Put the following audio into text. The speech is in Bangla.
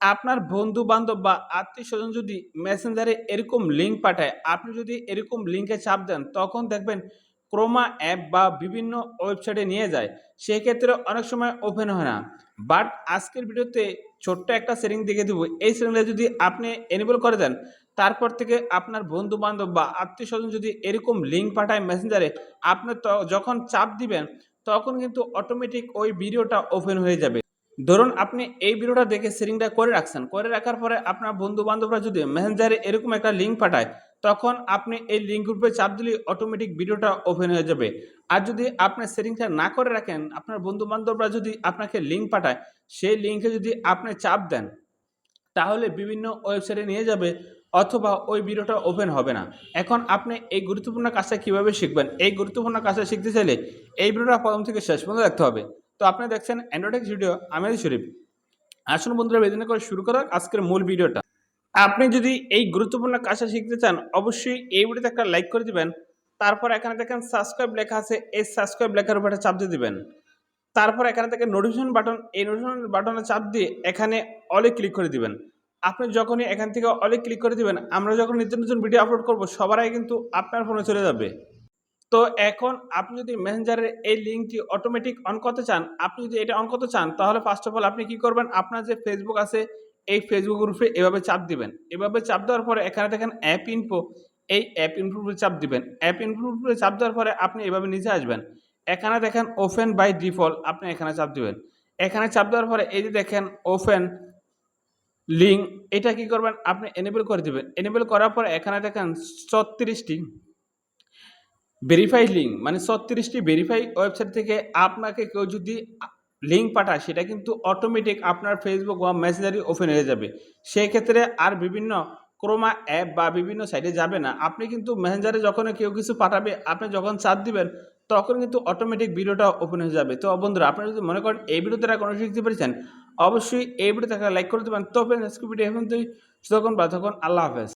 আপনার বন্ধু বান্ধব বা আত্মীয় স্বজন যদি মেসেঞ্জারে এরকম লিঙ্ক পাঠায়, আপনি যদি এরকম লিঙ্কে চাপ দেন, তখন দেখবেন ক্রোমা অ্যাপ বা বিভিন্ন ওয়েবসাইটে নিয়ে যায়। সেক্ষেত্রে অনেক সময় ওপেন হয় না। বাট আজকের ভিডিওতে ছোট্ট একটা সেটিং দেখে দেবো। এই সেটিংটা যদি আপনি এনেবল করে দেন, তারপর থেকে আপনার বন্ধু বান্ধব বা আত্মীয় স্বজন যদি এরকম লিঙ্ক পাঠায় মেসেঞ্জারে আপনি যখন চাপ দিবেন, তখন কিন্তু অটোমেটিক ওই ভিডিওটা ওপেন হয়ে যাবে। ধরুন আপনি এই ভিডিওটা দেখে সেটিংটা করে রাখছেন, করে রাখার পরে আপনার বন্ধু বান্ধবরা যদি মেসেঞ্জারে এরকম একটা লিঙ্ক পাঠায়, তখন আপনি এই লিঙ্ক গ্রুপে চাপ দিলে অটোমেটিক ভিডিওটা ওপেন হয়ে যাবে। আর যদি আপনি সেটিংটা না করে রাখেন, আপনার বন্ধু বান্ধবরা যদি আপনাকে লিঙ্ক পাঠায়, সেই লিঙ্কে যদি আপনি চাপ দেন, তাহলে বিভিন্ন ওয়েবসাইটে নিয়ে যাবে, অথবা ওই ভিডিওটা ওপেন হবে না। এখন আপনি এই গুরুত্বপূর্ণ কাজটা কীভাবে শিখবেন? এই গুরুত্বপূর্ণ কাজটা শিখতে চাইলে এই ভিডিওটা প্রথম থেকে শেষ পর্যন্ত দেখতে হবে। তো আপনি দেখছেন অ্যান্ড্রয়েড ভিডিও আমি শরীফ। আসুন বন্ধুরা, বেদিনে করে শুরু করার আজকের মূল ভিডিওটা। আপনি যদি এই গুরুত্বপূর্ণ কাজটা শিখতে চান, অবশ্যই এই ভিডিওতে একটা লাইক করে দিবেন, তারপর এখানে দেখেন সাবস্ক্রাইব লেখা আছে, এই সাবস্ক্রাইব লেখার উপরে চাপ দিয়ে দিবেন। তারপর এখানে থেকে নোটিফিকেশন বাটন এই নোটিফিকেশন বাটনে চাপ দিয়ে এখানে অলে ক্লিক করে দিবেন। আপনি যখনই এখান থেকে অলে ক্লিক করে দিবেন, আমরা যখন নিত্য নতুন ভিডিও আপলোড করব, সবার আগে কিন্তু আপনার ফোনে চলে যাবে। তো এখন আপনি যদি মেসেঞ্জারের এই লিঙ্কটি অটোমেটিক অন করতে চান, আপনি যদি এটা অন করতে চান, তাহলে ফার্স্ট অফ অল আপনি কি করবেন? আপনার যে ফেসবুক আছে, এই ফেসবুক গ্রুপে এভাবে চাপ দিবেন। এভাবে চাপ দেওয়ার পরে এখানে দেখেন অ্যাপ ইনফো এই অ্যাপ ইনফোতে চাপ দিবেন। অ্যাপ ইনফোতে চাপ দেওয়ার পরে আপনি এভাবে নিচে আসবেন। এখানে দেখেন ওপেন বাই ডিফল্ট আপনি এখানে চাপ দিবেন। এখানে চাপ দেওয়ার পরে এই যে দেখেন ওপেন লিঙ্ক এটা কি করবেন? আপনি এনেবল করে দিবেন। এনেবল করার পরে এখানে দেখেন ছত্রিশটি ভেরিফাই লিঙ্ক মানে ছত্রিশটি ভেরিফাই ওয়েবসাইট থেকে আপনাকে কেউ যদি লিঙ্ক পাঠায়, সেটা কিন্তু অটোমেটিক আপনার ফেসবুক বা মেসেঞ্জারি ওপেন হয়ে যাবে। সেই ক্ষেত্রে আর বিভিন্ন ক্রোমা অ্যাপ বা বিভিন্ন সাইটে যাবে না। আপনি কিন্তু মেসেঞ্জারে যখন কেউ কিছু পাঠাবে, আপনি যখন চাপ দিবেন, তখন কিন্তু অটোমেটিক ভিডিওটা ওপেন হয়ে যাবে। তো বন্ধুরা আপনি যদি মনে করেন এই ভিডিওতে কোনো শিখতে পেরেছেন, অবশ্যই এই ভিডিওতে একটা লাইক করে দেবেন। তো ভিডিও এখন তুই তখন বা তখন আল্লাহ হাফেজ।